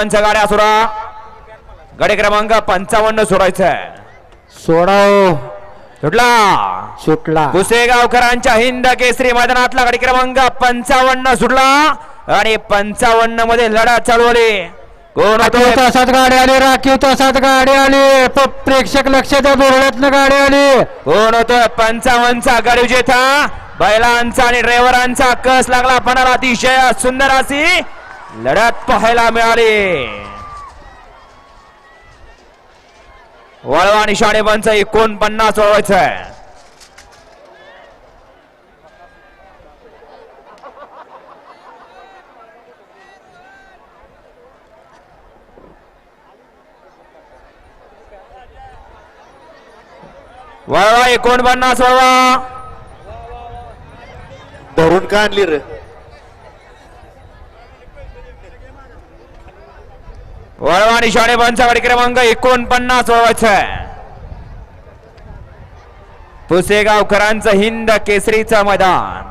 गाड्या सोडा? गाडी क्रमांक पंचावन्न सोडायचा सोडाव सुटला? सुटला. पुसेगावकरांच्या हिंद केसरी मैदानातला गाडी क्रमांक पंचावन्न सुटला आणि पंचावन्नमध्ये लढा चालवली कोण होतो? तासात गाडी आली राखीव तासात गाडी आली. प्रेक्षक लक्ष द्या बोरड्यातनं गाडी आली. कोण होतोय पंचावन्नचा गाडी विजेता बैलांचा आणि ड्रायव्हरांचा कस लागला? पणाला अतिशय सुंदर अशी लढत पाहायला मिळाली. वळवा आणि शाळेबांच एकोणपन्नास वळवायचं आहे वळवा एकोणपन्नास वळवा धरून का आणली रे? वळवा आणि शाळेबांचा क्रमांक एकोणपन्नास वळवायचा पुसेगावकरांचं हिंद केसरीचं मैदान.